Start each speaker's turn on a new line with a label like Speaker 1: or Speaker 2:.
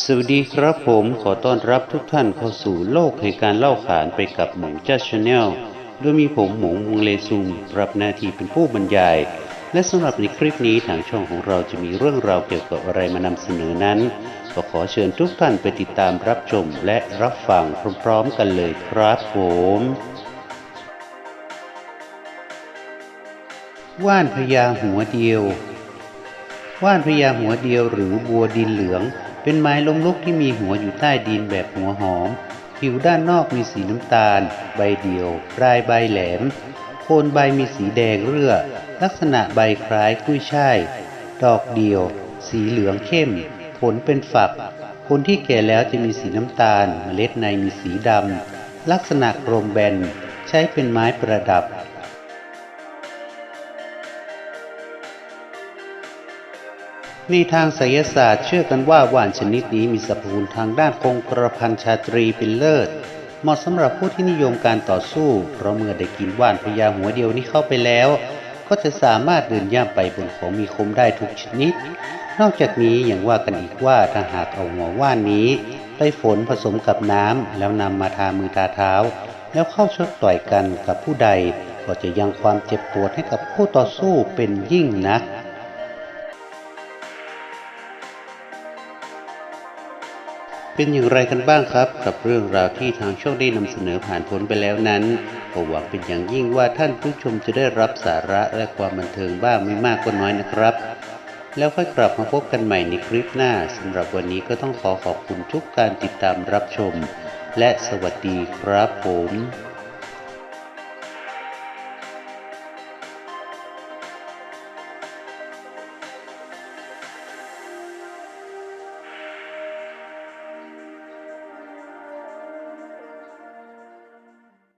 Speaker 1: สวัสดีครับผมขอต้อนรับทุกท่านเข้าสู่โลกแห่งการเล่าขานไปกับหมงจ้าชาแนลโดยมีผมหมงวงเลซุงรับหน้าที่เป็นผู้บรรยาย และสำหรับในคลิปนี้ทางช่องของเราจะมีเรื่องราวเกี่ยวกับอะไรมานำเสนอนั้น ก็ขอเชิญทุกท่านไปติดตามรับชมและรับฟังพร้อมๆกันเลยครับผมว่านพญาหัวเดียว ว่านพญาหัวเดียวหรือบัวดินเหลือง เป็นไม้ล้มลุกที่มีหัวอยู่ใต้ดินแบบหัวหอม ผิวด้านนอกมีสีน้ำตาล ใบเดียวปลายใบแหลม โคนใบมีสีแดงเรื่อ ลักษณะใบคล้ายกุ้ยช่าย ดอกเดียว สีเหลืองเข้ม ผลเป็นฝักผลที่แก่แล้วจะมีสีน้ำตาล เมล็ดในมีสีดำลักษณะกลมแบน ใช้เป็นไม้ประดับ ในทางไสยศาสตร์เชื่อกันว่าว่านชนิดนี้มีสรรพคุณทางด้านคงกระพันชาตรีเป็นเลิศ เหมาะสำหรับผู้ที่นิยมการต่อสู้ เพราะเมื่อได้กินว่านพญาหัวเดียวนี้เข้าไปแล้ว ก็จะสามารถเดินย่ำไปบนของมีคมได้ทุกชนิด นอกจากนี้ยังว่ากันอีกว่าถ้าหากเอาหัวว่านนี้ ไปฝนผสมกับน้ำแล้วนำมาทามือทาเท้า แล้วเข้าชกต่อยกันกับผู้ใด ก็จะยังความเจ็บปวดให้กับผู้ต่อสู้เป็นยิ่งนัก เป็นอย่างไรกันบ้างครับ กับเรื่องราวที่ทางช่องได้นำเสนอผ่านพ้นไปแล้วนั้นก็หวังเป็นอย่างยิ่งว่าท่านผู้ชมจะได้รับสาระและความบันเทิงบ้างไม่มากก็น้อยนะครับ แล้วค่อยกลับมาพบกันใหม่ในคลิปหน้าสำหรับวันนี้ก็ต้องขอขอบคุณทุกการติดตามรับชม และสวัสดีครับผม